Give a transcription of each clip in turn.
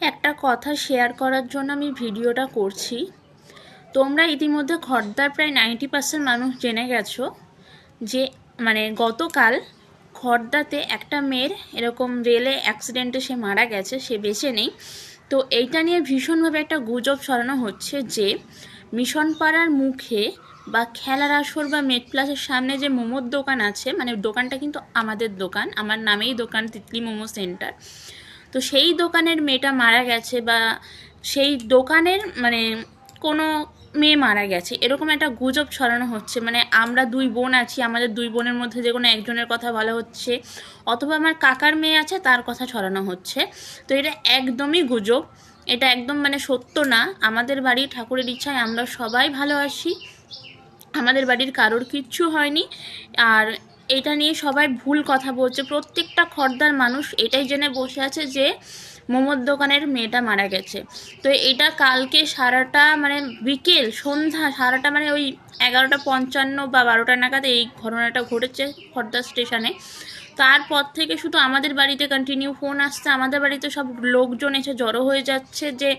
একটা কথা শেয়ার করার জন্য আমি ভিডিওটা করছি। তোমরা ইতিমধ্যে খর্দার প্রায় নাইনটি পার্সেন্ট মানুষ জেনে গেছো যে মানে গতকাল খর্দাতে একটা মেয়ের এরকম রেলে অ্যাক্সিডেন্টে সে মারা গেছে, সে বেঁচে নেই। তো এইটা নিয়ে ভীষণভাবে একটা গুজব ছড়ানো হচ্ছে যে মিশন পাড়ার মুখে বা খেলার আসর বা মেট প্লাসের সামনে যে মোমোর দোকান আছে মানে দোকানটা কিন্তু আমাদের দোকান, আমার নামেই দোকান তিতলি মোমো সেন্টার। তো সেই দোকানের মেয়েটা মারা গেছে বা সেই দোকানের মানে কোনো মেয়ে মারা গেছে। এরকম একটা গুজব ছড়ানো হচ্ছে। মানে আমরা দুই বোন আছি, আমাদের দুই বোনের মধ্যে যে কোনো একজনের কথা বলা হচ্ছে অথবা আমার কাকার মেয়ে আছে তার কথা ছড়ানো হচ্ছে। তো এটা একদমই গুজব। এটা একদম মানে সত্য না। আমাদের বাড়ি ঠাকুরের ইচ্ছায় আমরা সবাই ভালো আছি আমাদের বাড়ির কারোর কিচ্ছু হয়নি। আর এটা নিয়ে সবাই ভুল কথা বলছে। প্রত্যেকটা খর্দার মানুষ এটাই জেনে বসে আছে যে মোমোর দোকানের মেয়েটা মারা গেছে। তো এটা কালকে সারাটা মানে বিকেল সন্ধ্যা সারাটা মানে ওই এগারোটা পঞ্চান্ন বা বারোটা নাগাদ এই ঘটনাটা ঘটেছে খর্দা স্টেশনে। তারপর থেকে শুধু আমাদের বাড়িতে কন্টিনিউ ফোন আসছে। আমাদের বাড়িতে সব লোকজন এসে জড়ো হয়ে যাচ্ছে যে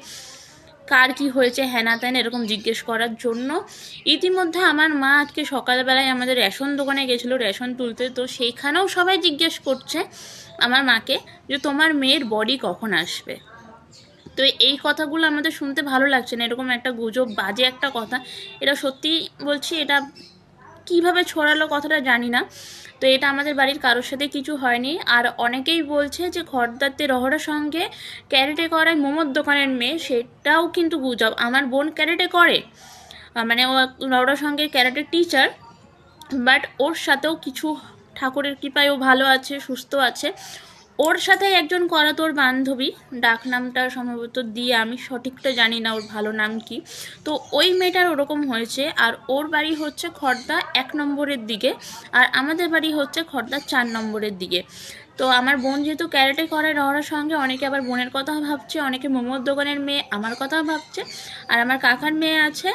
কার কি হয়েছে হ্যানা ত্যান এরকম জিজ্ঞেস করার জন্য। ইতিমধ্যে আমার মা আজকে সকালবেলায় আমাদের রেশন দোকানে গেছিল, রেশন তুলতে। তো সেইখানেও সবাই জিজ্ঞেস করছে আমার মাকে যে তোমার মেয়ের বডি কখন আসবে? তো এই কথাগুলো আমাদের শুনতে ভালো লাগছে না। এরকম একটা গুজব, বাজে একটা কথা। এটা সত্যি বলছি, এটা কীভাবে ছড়ালো কথাটা জানি না। তো এটা আমাদের বাড়ির কারোর সাথে কিছু হয়নি। আর অনেকেই বলছে যে খড়দাতে রহরা সঙ্গে ক্যারেটে করে মোমোর দোকানের মেয়ে, সেটাও কিন্তু গুজব। আমার বোন ক্যারেটে করে। মানে ও রহরার সঙ্গে ক্যারেটের টিচার বাট ওর সাথেও কিছু ঠাকুরের কৃপায় ও ভালো আছে, সুস্থ আছে। ওর সাথে একজন করা তোর বান্ধবী, ডাক নামটা সম্ভবত দিয়ে আমি সঠিকটা জানি না ওর ভালো নাম কি। তো ওই মেয়েটার ওরকম হয়েছে, আর ওর বাড়ি হচ্ছে খর্দা এক নম্বরের দিকে, আর আমাদের বাড়ি হচ্ছে খর্দা চার নম্বরের দিকে। তো আমার বোন যেহেতু ক্যারেটে করে রহরার সঙ্গে, অনেকে আবার বোনের কথা ভাবছে, অনেকে মোমোর দোকানের মেয়ে, আমার কথা ভাবছে, আর আমার কাকার মেয়ে আছে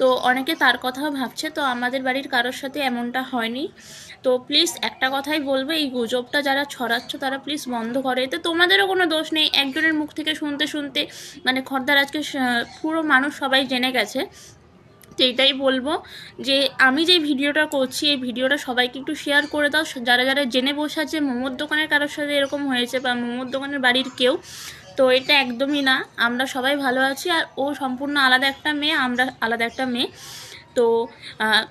তো অনেকে তার কথাও ভাবছে, তো আমাদের বাড়ির কারোর সাথে এমনটা হয়নি। তো প্লিজ একটা কথাই বলব, এই গুজবটা যারা ছড়াচ্ছ তারা প্লিজ বন্ধ করে। এতে তোমাদেরও কোনো দোষ নেই, একজনের মুখ থেকে শুনতে শুনতে মানে খর্দার আজকে পুরো মানুষ সবাই জেনে গেছে। তো এটাই বলব যে আমি যে ভিডিওটা করছি, এই ভিডিওটা সবাইকে একটু শেয়ার করে দাও। যারা যারা জেনে বসে আছে, মোমোর দোকানের কারোর সাথে এরকম হয়েছে বা মোমোর দোকানের বাড়ির কেউ তো এটা একদমই না। আমরা সবাই ভালো আছি আর ও সম্পূর্ণ আলাদা একটা মেয়ে, আমরা আলাদা একটা মেয়ে। তো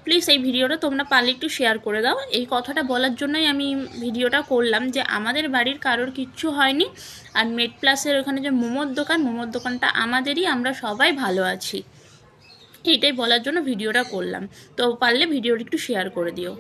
প্লিজ এই ভিডিওটা তোমরা পারলে একটু শেয়ার করে দাও। এই কথাটা বলার জন্যই আমি ভিডিওটা করলাম যে আমাদের বাড়ির কারোর কিচ্ছু হয়নি। আর মেড প্লাসের ওখানে যে মোমোর দোকান, মোমোর দোকানটা আমাদেরই, আমরা সবাই ভালো আছি। এইটাই বলার জন্য ভিডিওটা করলাম। তো পারলে ভিডিওটা একটু শেয়ার করে দিও।